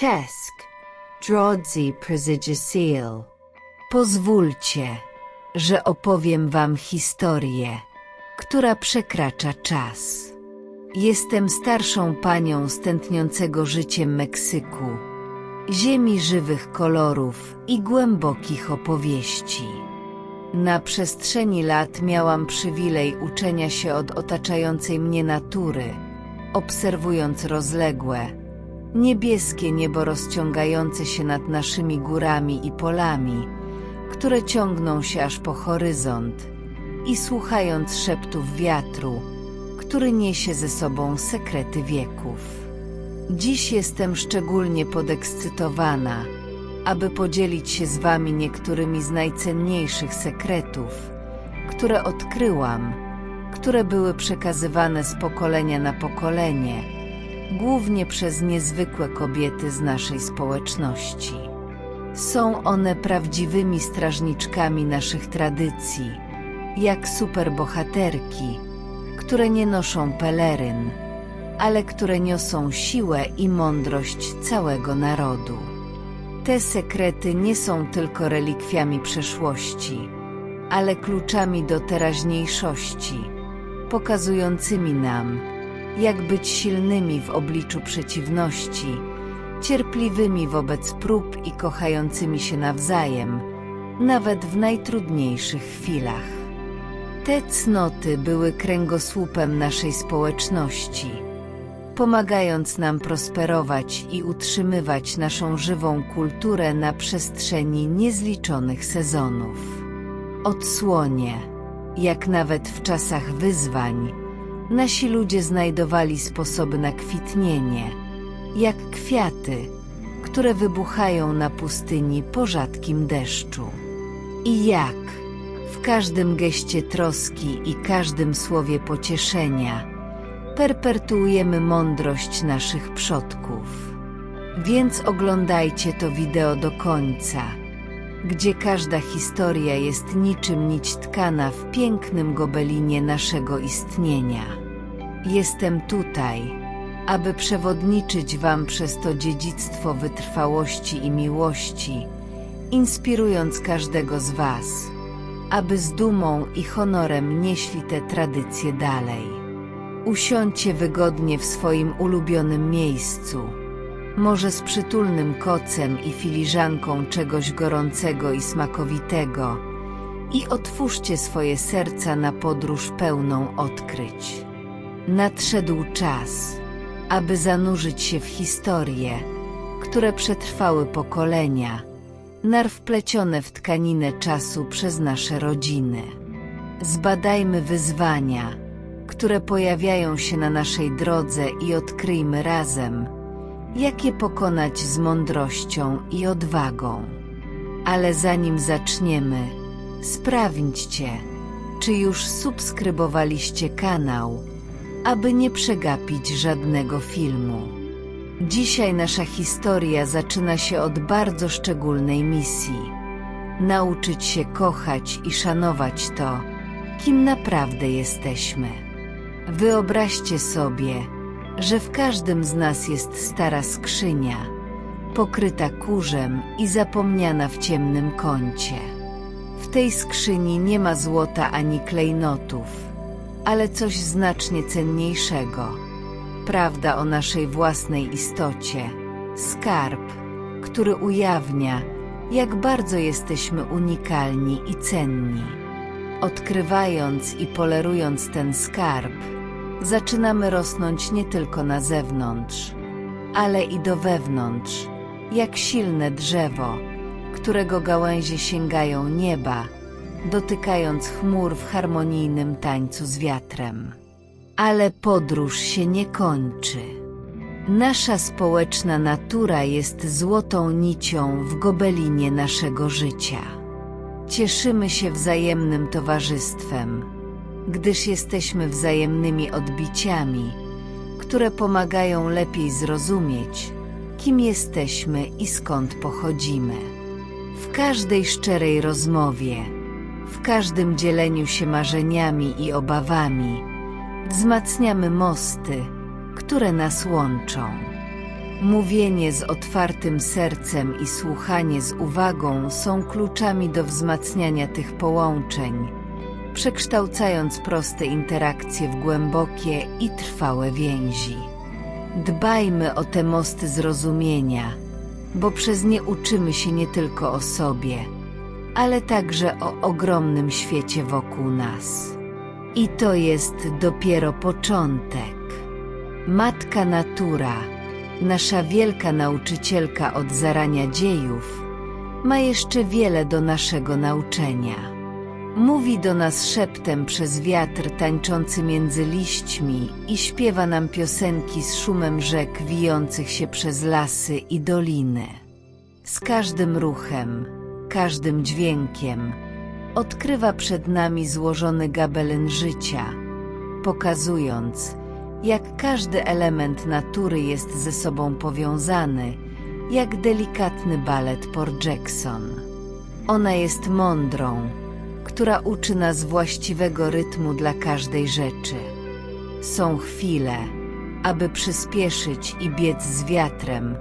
Czesk. Drodzy Przezygisil. Pozwólcie, że opowiem wam historię, która przekracza czas. Jestem starszą panią stętniącego życiem Meksyku, ziemi żywych kolorów i głębokich opowieści. Na przestrzeni lat miałam przywilej uczenia się od otaczającej mnie natury, obserwując rozległe, niebieskie niebo rozciągające się nad naszymi górami i polami, które ciągną się aż po horyzont, i słuchając szeptów wiatru, który niesie ze sobą sekrety wieków. Dziś jestem szczególnie podekscytowana, aby podzielić się z Wami niektórymi z najcenniejszych sekretów, które odkryłam, które były przekazywane z pokolenia na pokolenie, głównie przez niezwykłe kobiety z naszej społeczności. Są one prawdziwymi strażniczkami naszych tradycji, jak superbohaterki, które nie noszą peleryn, ale które niosą siłę i mądrość całego narodu. Te sekrety nie są tylko relikwiami przeszłości, ale kluczami do teraźniejszości, pokazującymi nam, jak być silnymi w obliczu przeciwności, cierpliwymi wobec prób i kochającymi się nawzajem, nawet w najtrudniejszych chwilach. Te cnoty były kręgosłupem naszej społeczności, pomagając nam prosperować i utrzymywać naszą żywą kulturę na przestrzeni niezliczonych sezonów. Odsłonie, jak nawet w czasach wyzwań, nasi ludzie znajdowali sposoby na kwitnienie, jak kwiaty, które wybuchają na pustyni po rzadkim deszczu. I jak w każdym geście troski i każdym słowie pocieszenia perpetuujemy mądrość naszych przodków. Więc oglądajcie to wideo do końca, gdzie każda historia jest niczym nić tkana w pięknym gobelinie naszego istnienia. Jestem tutaj, aby przewodniczyć Wam przez to dziedzictwo wytrwałości i miłości, inspirując każdego z Was, aby z dumą i honorem nieśli te tradycje dalej. Usiądźcie wygodnie w swoim ulubionym miejscu, może z przytulnym kocem i filiżanką czegoś gorącego i smakowitego i otwórzcie swoje serca na podróż pełną odkryć. Nadszedł czas, aby zanurzyć się w historie, które przetrwały pokolenia, narw plecione w tkaninę czasu przez nasze rodziny. Zbadajmy wyzwania, które pojawiają się na naszej drodze i odkryjmy razem, jak je pokonać z mądrością i odwagą. Ale zanim zaczniemy, sprawdźcie, czy już subskrybowaliście kanał, aby nie przegapić żadnego filmu. Dzisiaj nasza historia zaczyna się od bardzo szczególnej misji. Nauczyć się kochać i szanować to, kim naprawdę jesteśmy. Wyobraźcie sobie, że w każdym z nas jest stara skrzynia, pokryta kurzem i zapomniana w ciemnym kącie. W tej skrzyni nie ma złota ani klejnotów, ale coś znacznie cenniejszego. Prawda o naszej własnej istocie, skarb, który ujawnia, jak bardzo jesteśmy unikalni i cenni. Odkrywając i polerując ten skarb, zaczynamy rosnąć nie tylko na zewnątrz, ale i do wewnątrz, jak silne drzewo, którego gałęzie sięgają nieba, dotykając chmur w harmonijnym tańcu z wiatrem. Ale podróż się nie kończy. Nasza społeczna natura jest złotą nicią w gobelinie naszego życia. Cieszymy się wzajemnym towarzystwem, gdyż jesteśmy wzajemnymi odbiciami, które pomagają lepiej zrozumieć, kim jesteśmy i skąd pochodzimy. W każdej szczerej rozmowie, w każdym dzieleniu się marzeniami i obawami, wzmacniamy mosty, które nas łączą. Mówienie z otwartym sercem i słuchanie z uwagą są kluczami do wzmacniania tych połączeń, przekształcając proste interakcje w głębokie i trwałe więzi. Dbajmy o te mosty zrozumienia, bo przez nie uczymy się nie tylko o sobie, ale także o ogromnym świecie wokół nas. I to jest dopiero początek. Matka Natura, nasza wielka nauczycielka od zarania dziejów, ma jeszcze wiele do naszego nauczenia. Mówi do nas szeptem przez wiatr tańczący między liśćmi i śpiewa nam piosenki z szumem rzek wijących się przez lasy i doliny. Z każdym ruchem, każdym dźwiękiem odkrywa przed nami złożony gabelyn życia, pokazując, jak każdy element natury jest ze sobą powiązany, jak delikatny balet Port Jackson. Ona jest mądrą, która uczy nas właściwego rytmu dla każdej rzeczy. Są chwile, aby przyspieszyć i biec z wiatrem,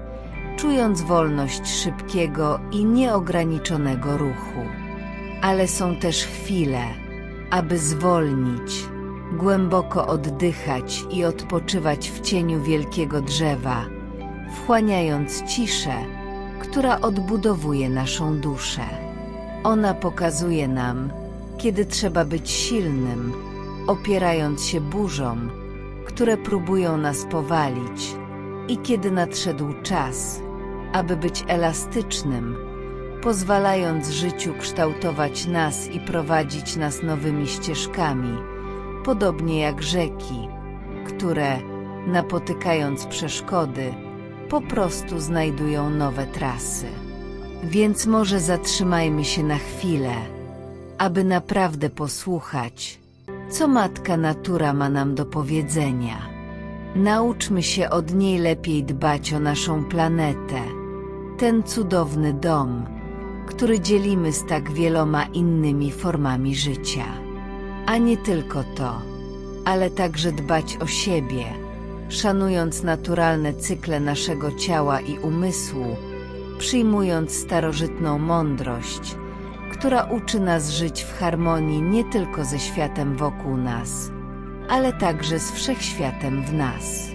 czując wolność szybkiego i nieograniczonego ruchu. Ale są też chwile, aby zwolnić, głęboko oddychać i odpoczywać w cieniu wielkiego drzewa, wchłaniając ciszę, która odbudowuje naszą duszę. Ona pokazuje nam, kiedy trzeba być silnym, opierając się burzom, które próbują nas powalić, i kiedy nadszedł czas, aby być elastycznym, pozwalając życiu kształtować nas i prowadzić nas nowymi ścieżkami, podobnie jak rzeki, które, napotykając przeszkody, po prostu znajdują nowe trasy. Więc może zatrzymajmy się na chwilę, aby naprawdę posłuchać, co Matka Natura ma nam do powiedzenia. Nauczmy się od niej lepiej dbać o naszą planetę, ten cudowny dom, który dzielimy z tak wieloma innymi formami życia. A nie tylko to, ale także dbać o siebie, szanując naturalne cykle naszego ciała i umysłu, przyjmując starożytną mądrość, która uczy nas żyć w harmonii nie tylko ze światem wokół nas, ale także z wszechświatem w nas.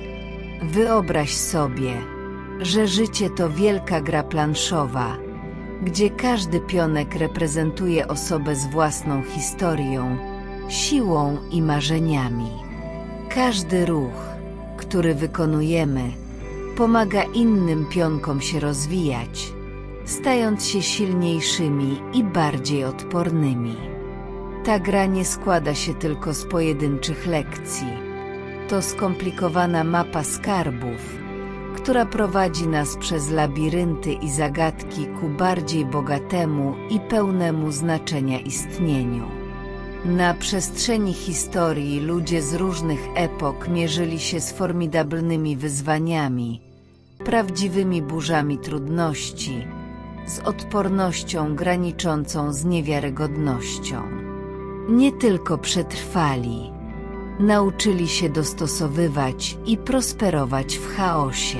Wyobraź sobie, że życie to wielka gra planszowa, gdzie każdy pionek reprezentuje osobę z własną historią, siłą i marzeniami. Każdy ruch, który wykonujemy, pomaga innym pionkom się rozwijać, stając się silniejszymi i bardziej odpornymi. Ta gra nie składa się tylko z pojedynczych lekcji. To skomplikowana mapa skarbów, która prowadzi nas przez labirynty i zagadki ku bardziej bogatemu i pełnemu znaczenia istnieniu. Na przestrzeni historii ludzie z różnych epok mierzyli się z formidablnymi wyzwaniami, prawdziwymi burzami trudności, z odpornością graniczącą z niewiarygodnością. Nie tylko przetrwali, nauczyli się dostosowywać i prosperować w chaosie.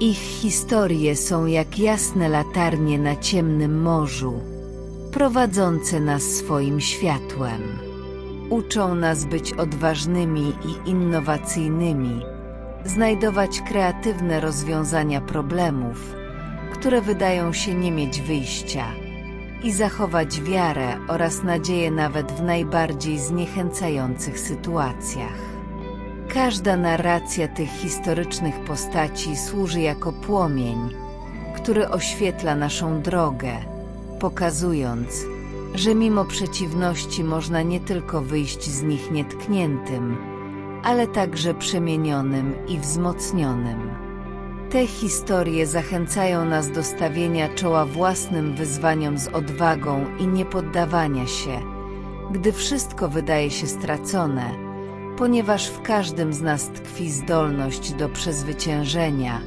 Ich historie są jak jasne latarnie na ciemnym morzu, prowadzące nas swoim światłem. Uczą nas być odważnymi i innowacyjnymi, znajdować kreatywne rozwiązania problemów, które wydają się nie mieć wyjścia, i zachować wiarę oraz nadzieję nawet w najbardziej zniechęcających sytuacjach. Każda narracja tych historycznych postaci służy jako płomień, który oświetla naszą drogę, pokazując, że mimo przeciwności można nie tylko wyjść z nich nietkniętym, ale także przemienionym i wzmocnionym. Te historie zachęcają nas do stawienia czoła własnym wyzwaniom z odwagą i niepoddawania się, gdy wszystko wydaje się stracone, ponieważ w każdym z nas tkwi zdolność do przezwyciężenia,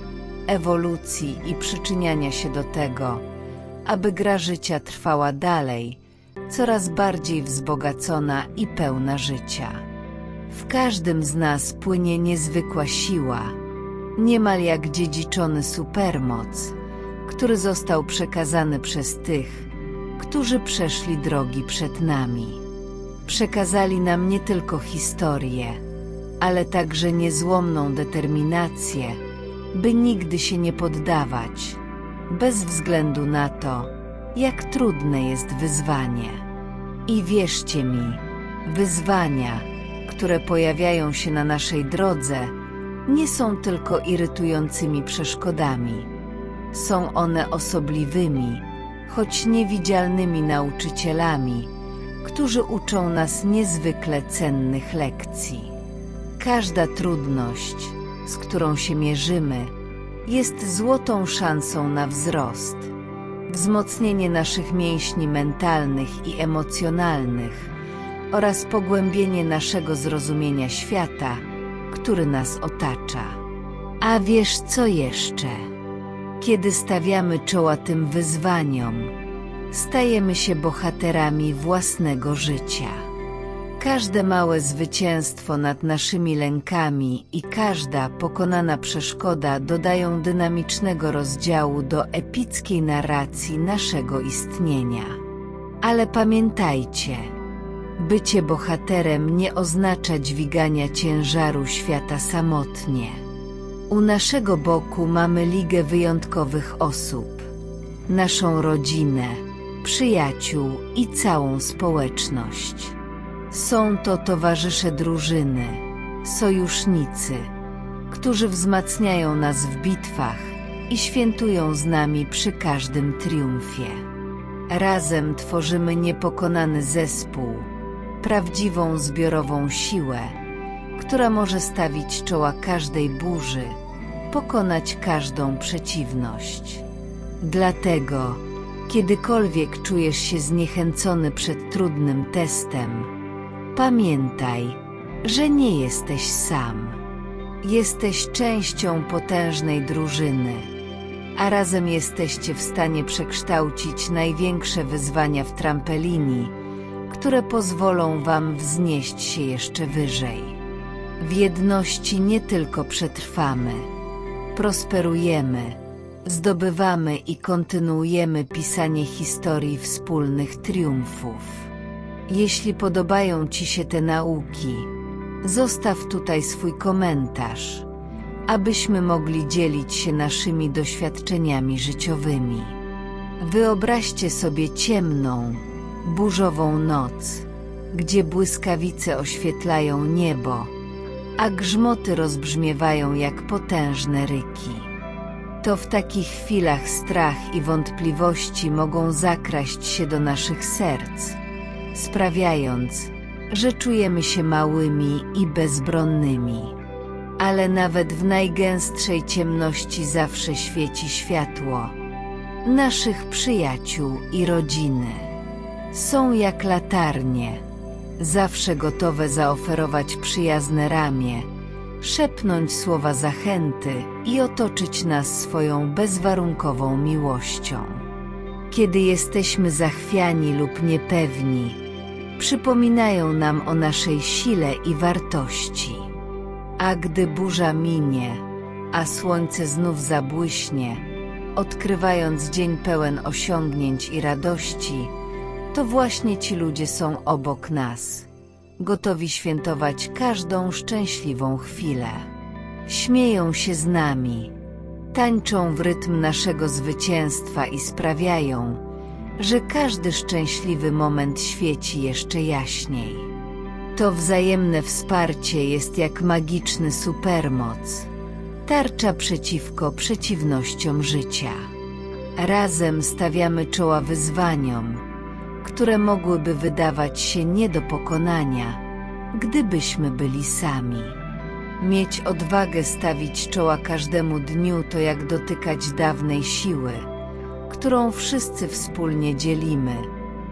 ewolucji i przyczyniania się do tego, aby gra życia trwała dalej, coraz bardziej wzbogacona i pełna życia. W każdym z nas płynie niezwykła siła, Niemal jak dziedziczony supermoc, który został przekazany przez tych, którzy przeszli drogi przed nami. Przekazali nam nie tylko historię, ale także niezłomną determinację, by nigdy się nie poddawać, bez względu na to, jak trudne jest wyzwanie. I wierzcie mi, wyzwania, które pojawiają się na naszej drodze, nie są tylko irytującymi przeszkodami. Są one osobliwymi, choć niewidzialnymi nauczycielami, którzy uczą nas niezwykle cennych lekcji. Każda trudność, z którą się mierzymy, jest złotą szansą na wzrost, wzmocnienie naszych mięśni mentalnych i emocjonalnych oraz pogłębienie naszego zrozumienia świata, który nas otacza. A wiesz co jeszcze? Kiedy stawiamy czoła tym wyzwaniom, stajemy się bohaterami własnego życia. Każde małe zwycięstwo nad naszymi lękami i każda pokonana przeszkoda dodają dynamicznego rozdziału do epickiej narracji naszego istnienia. Ale pamiętajcie, bycie bohaterem nie oznacza dźwigania ciężaru świata samotnie. U naszego boku mamy ligę wyjątkowych osób, naszą rodzinę, przyjaciół i całą społeczność. Są to towarzysze drużyny, sojusznicy, którzy wzmacniają nas w bitwach i świętują z nami przy każdym triumfie. Razem tworzymy niepokonany zespół, prawdziwą zbiorową siłę, która może stawić czoła każdej burzy, pokonać każdą przeciwność. Dlatego, kiedykolwiek czujesz się zniechęcony przed trudnym testem, pamiętaj, że nie jesteś sam. Jesteś częścią potężnej drużyny, a razem jesteście w stanie przekształcić największe wyzwania w trampolini, które pozwolą Wam wznieść się jeszcze wyżej. W jedności nie tylko przetrwamy, prosperujemy, zdobywamy i kontynuujemy pisanie historii wspólnych triumfów. Jeśli podobają Ci się te nauki, zostaw tutaj swój komentarz, abyśmy mogli dzielić się naszymi doświadczeniami życiowymi. Wyobraźcie sobie ciemną, burzową noc, gdzie błyskawice oświetlają niebo, a grzmoty rozbrzmiewają jak potężne ryki. To w takich chwilach strach i wątpliwości mogą zakraść się do naszych serc, sprawiając, że czujemy się małymi i bezbronnymi. Ale nawet w najgęstszej ciemności zawsze świeci światło naszych przyjaciół i rodziny. Są jak latarnie, zawsze gotowe zaoferować przyjazne ramię, szepnąć słowa zachęty i otoczyć nas swoją bezwarunkową miłością. Kiedy jesteśmy zachwiani lub niepewni, przypominają nam o naszej sile i wartości. A gdy burza minie, a słońce znów zabłyśnie, odkrywając dzień pełen osiągnięć i radości, to właśnie ci ludzie są obok nas, gotowi świętować każdą szczęśliwą chwilę. Śmieją się z nami, tańczą w rytm naszego zwycięstwa i sprawiają, że każdy szczęśliwy moment świeci jeszcze jaśniej. To wzajemne wsparcie jest jak magiczny supermoc, tarcza przeciwko przeciwnościom życia. Razem stawiamy czoła wyzwaniom, które mogłyby wydawać się nie do pokonania, gdybyśmy byli sami. Mieć odwagę stawić czoła każdemu dniu to jak dotykać dawnej siły, którą wszyscy wspólnie dzielimy,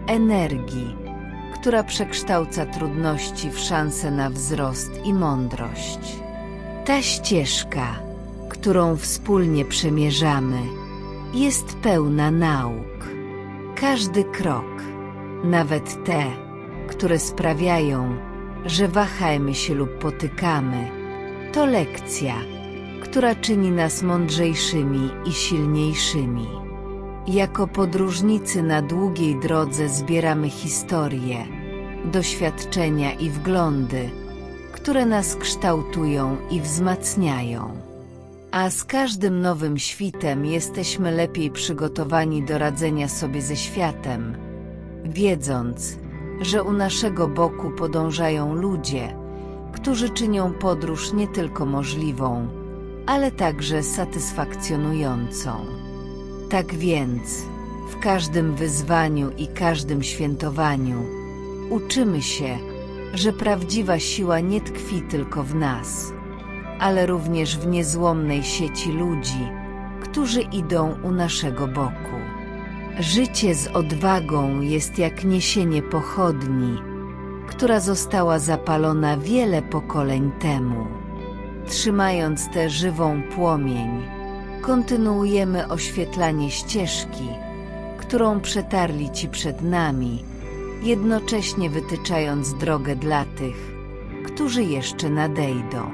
energii, która przekształca trudności w szansę na wzrost i mądrość. Ta ścieżka, którą wspólnie przemierzamy, jest pełna nauk. Każdy krok, nawet te, które sprawiają, że wahajmy się lub potykamy, to lekcja, która czyni nas mądrzejszymi i silniejszymi. Jako podróżnicy na długiej drodze zbieramy historie, doświadczenia i wglądy, które nas kształtują i wzmacniają. A z każdym nowym świtem jesteśmy lepiej przygotowani do radzenia sobie ze światem, wiedząc, że u naszego boku podążają ludzie, którzy czynią podróż nie tylko możliwą, ale także satysfakcjonującą. Tak więc, w każdym wyzwaniu i każdym świętowaniu, uczymy się, że prawdziwa siła nie tkwi tylko w nas, ale również w niezłomnej sieci ludzi, którzy idą u naszego boku. Życie z odwagą jest jak niesienie pochodni, która została zapalona wiele pokoleń temu. Trzymając tę żywą płomień, kontynuujemy oświetlanie ścieżki, którą przetarli ci przed nami, jednocześnie wytyczając drogę dla tych, którzy jeszcze nadejdą.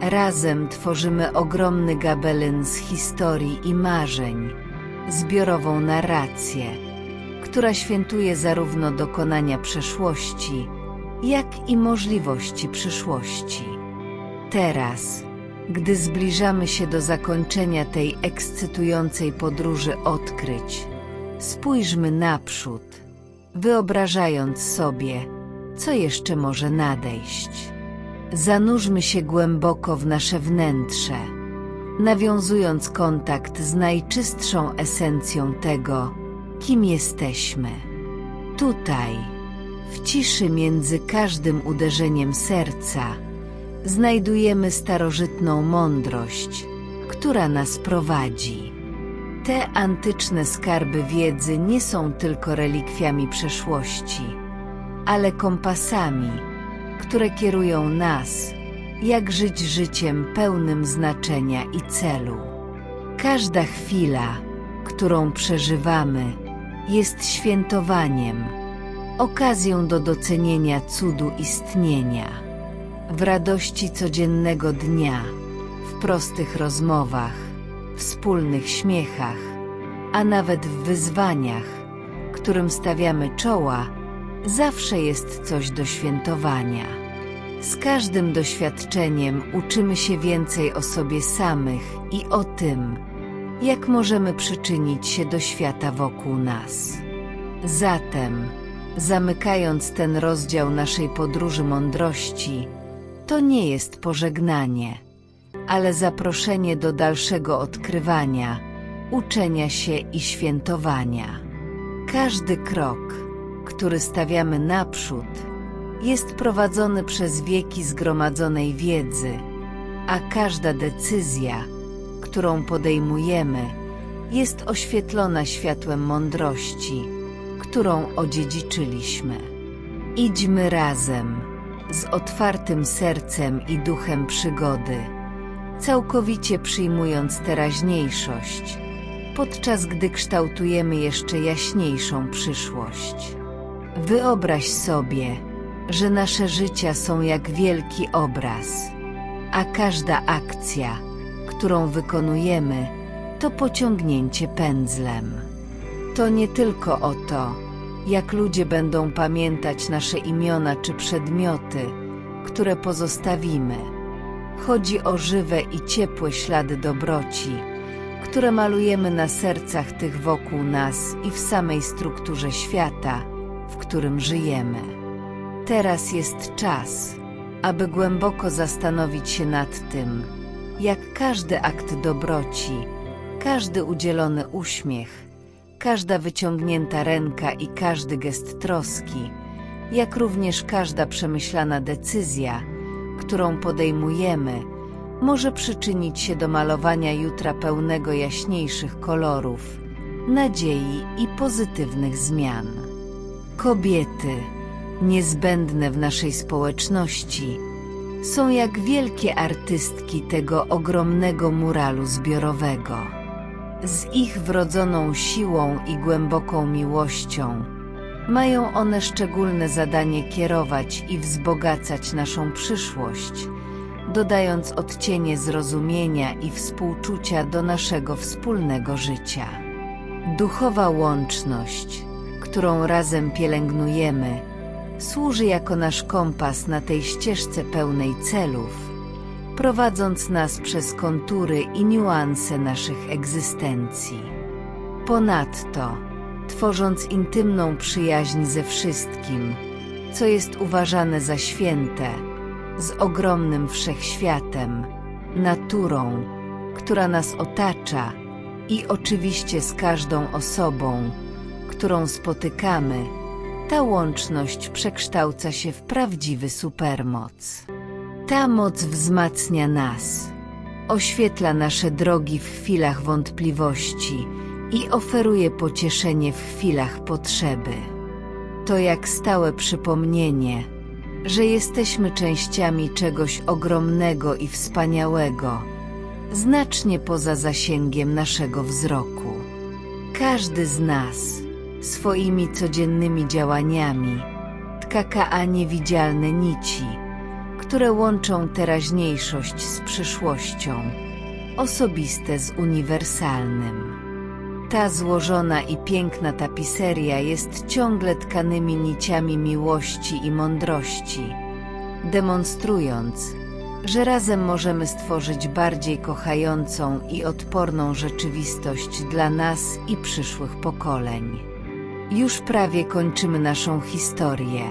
Razem tworzymy ogromny gabelyn z historii i marzeń, zbiorową narrację, która świętuje zarówno dokonania przeszłości, jak i możliwości przyszłości. Teraz, gdy zbliżamy się do zakończenia tej ekscytującej podróży odkryć, spójrzmy naprzód, wyobrażając sobie, co jeszcze może nadejść. Zanurzmy się głęboko w nasze wnętrze, nawiązując kontakt z najczystszą esencją tego, kim jesteśmy. Tutaj, w ciszy między każdym uderzeniem serca, znajdujemy starożytną mądrość, która nas prowadzi. Te antyczne skarby wiedzy nie są tylko relikwiami przeszłości, ale kompasami, które kierują nas, jak żyć życiem pełnym znaczenia i celu. Każda chwila, którą przeżywamy, jest świętowaniem, okazją do docenienia cudu istnienia. W radości codziennego dnia, w prostych rozmowach, wspólnych śmiechach, a nawet w wyzwaniach, którym stawiamy czoła, zawsze jest coś do świętowania. Z każdym doświadczeniem uczymy się więcej o sobie samych i o tym, jak możemy przyczynić się do świata wokół nas. Zatem, zamykając ten rozdział naszej podróży mądrości, to nie jest pożegnanie, ale zaproszenie do dalszego odkrywania, uczenia się i świętowania. Każdy krok, który stawiamy naprzód, jest prowadzony przez wieki zgromadzonej wiedzy, a każda decyzja, którą podejmujemy, jest oświetlona światłem mądrości, którą odziedziczyliśmy. Idźmy razem, z otwartym sercem i duchem przygody, całkowicie przyjmując teraźniejszość, podczas gdy kształtujemy jeszcze jaśniejszą przyszłość. Wyobraź sobie, że nasze życia są jak wielki obraz, a każda akcja, którą wykonujemy, to pociągnięcie pędzlem. To nie tylko o to, jak ludzie będą pamiętać nasze imiona czy przedmioty, które pozostawimy. Chodzi o żywe i ciepłe ślady dobroci, które malujemy na sercach tych wokół nas i w samej strukturze świata, w którym żyjemy. Teraz jest czas, aby głęboko zastanowić się nad tym, jak każdy akt dobroci, każdy udzielony uśmiech, każda wyciągnięta ręka i każdy gest troski, jak również każda przemyślana decyzja, którą podejmujemy, może przyczynić się do malowania jutra pełnego jaśniejszych kolorów, nadziei i pozytywnych zmian. Kobiety, niezbędne w naszej społeczności, są jak wielkie artystki tego ogromnego muralu zbiorowego. Z ich wrodzoną siłą i głęboką miłością mają one szczególne zadanie kierować i wzbogacać naszą przyszłość, dodając odcienie zrozumienia i współczucia do naszego wspólnego życia. Duchowa łączność, którą razem pielęgnujemy, służy jako nasz kompas na tej ścieżce pełnej celów, prowadząc nas przez kontury i niuanse naszych egzystencji. Ponadto, tworząc intymną przyjaźń ze wszystkim, co jest uważane za święte, z ogromnym wszechświatem, naturą, która nas otacza i oczywiście z każdą osobą, którą spotykamy, ta łączność przekształca się w prawdziwy supermoc. Ta moc wzmacnia nas, oświetla nasze drogi w chwilach wątpliwości i oferuje pocieszenie w chwilach potrzeby. To jak stałe przypomnienie, że jesteśmy częściami czegoś ogromnego i wspaniałego, znacznie poza zasięgiem naszego wzroku. Każdy z nas swoimi codziennymi działaniami tkaka niewidzialne nici, które łączą teraźniejszość z przyszłością, osobiste z uniwersalnym. Ta złożona i piękna tapiseria jest ciągle tkanymi niciami miłości i mądrości, demonstrując, że razem możemy stworzyć bardziej kochającą i odporną rzeczywistość dla nas i przyszłych pokoleń. Już prawie kończymy naszą historię,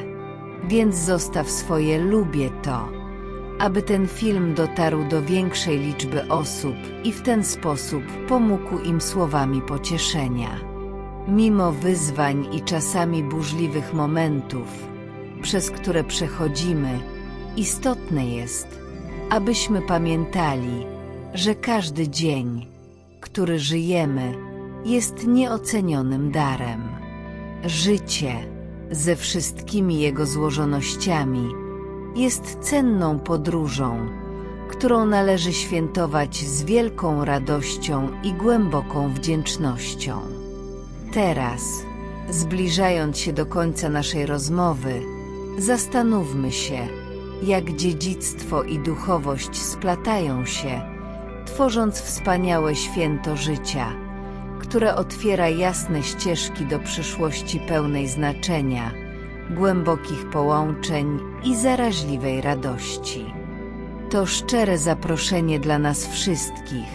więc zostaw swoje lubię to, aby ten film dotarł do większej liczby osób i w ten sposób pomógł im słowami pocieszenia. Mimo wyzwań i czasami burzliwych momentów, przez które przechodzimy, istotne jest, abyśmy pamiętali, że każdy dzień, który żyjemy, jest nieocenionym darem. Życie, ze wszystkimi jego złożonościami, jest cenną podróżą, którą należy świętować z wielką radością i głęboką wdzięcznością. Teraz, zbliżając się do końca naszej rozmowy, zastanówmy się, jak dziedzictwo i duchowość splatają się, tworząc wspaniałe święto życia, które otwiera jasne ścieżki do przyszłości pełnej znaczenia, głębokich połączeń i zaraźliwej radości. To szczere zaproszenie dla nas wszystkich,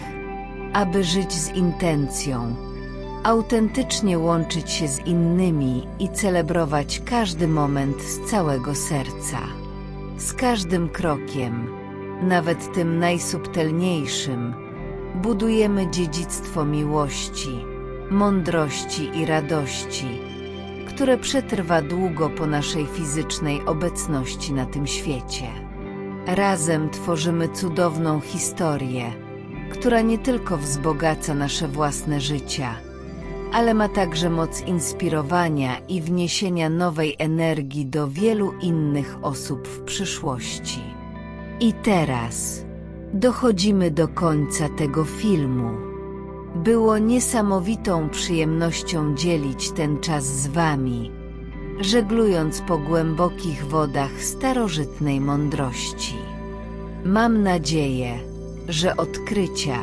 aby żyć z intencją, autentycznie łączyć się z innymi i celebrować każdy moment z całego serca. Z każdym krokiem, nawet tym najsubtelniejszym, budujemy dziedzictwo miłości, mądrości i radości, które przetrwa długo po naszej fizycznej obecności na tym świecie. Razem tworzymy cudowną historię, która nie tylko wzbogaca nasze własne życia, ale ma także moc inspirowania i wniesienia nowej energii do wielu innych osób w przyszłości. I teraz dochodzimy do końca tego filmu. Było niesamowitą przyjemnością dzielić ten czas z Wami, żeglując po głębokich wodach starożytnej mądrości. Mam nadzieję, że odkrycia,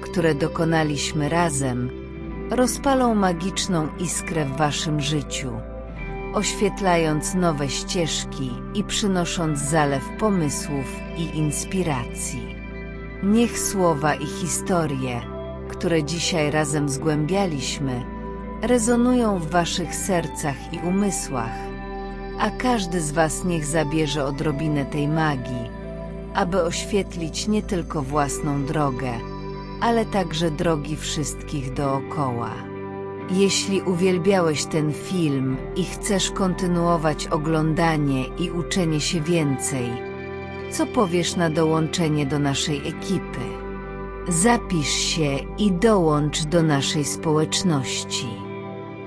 które dokonaliśmy razem, rozpalą magiczną iskrę w Waszym życiu, oświetlając nowe ścieżki i przynosząc zalew pomysłów i inspiracji. Niech słowa i historie, które dzisiaj razem zgłębialiśmy, rezonują w Waszych sercach i umysłach, a każdy z Was niech zabierze odrobinę tej magii, aby oświetlić nie tylko własną drogę, ale także drogi wszystkich dookoła. Jeśli uwielbiałeś ten film i chcesz kontynuować oglądanie i uczenie się więcej, co powiesz na dołączenie do naszej ekipy? Zapisz się i dołącz do naszej społeczności.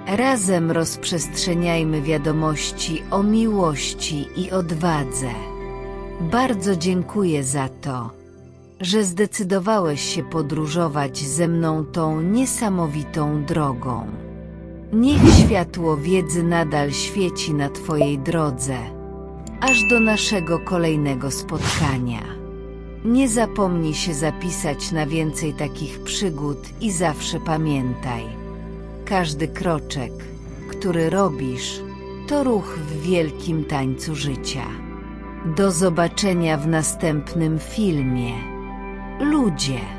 Razem rozprzestrzeniajmy wiadomości o miłości i odwadze. Bardzo dziękuję za to, że zdecydowałeś się podróżować ze mną tą niesamowitą drogą. Niech światło wiedzy nadal świeci na Twojej drodze, aż do naszego kolejnego spotkania. Nie zapomnij się zapisać na więcej takich przygód i zawsze pamiętaj. Każdy kroczek, który robisz, to ruch w wielkim tańcu życia. Do zobaczenia w następnym filmie. Ludzie.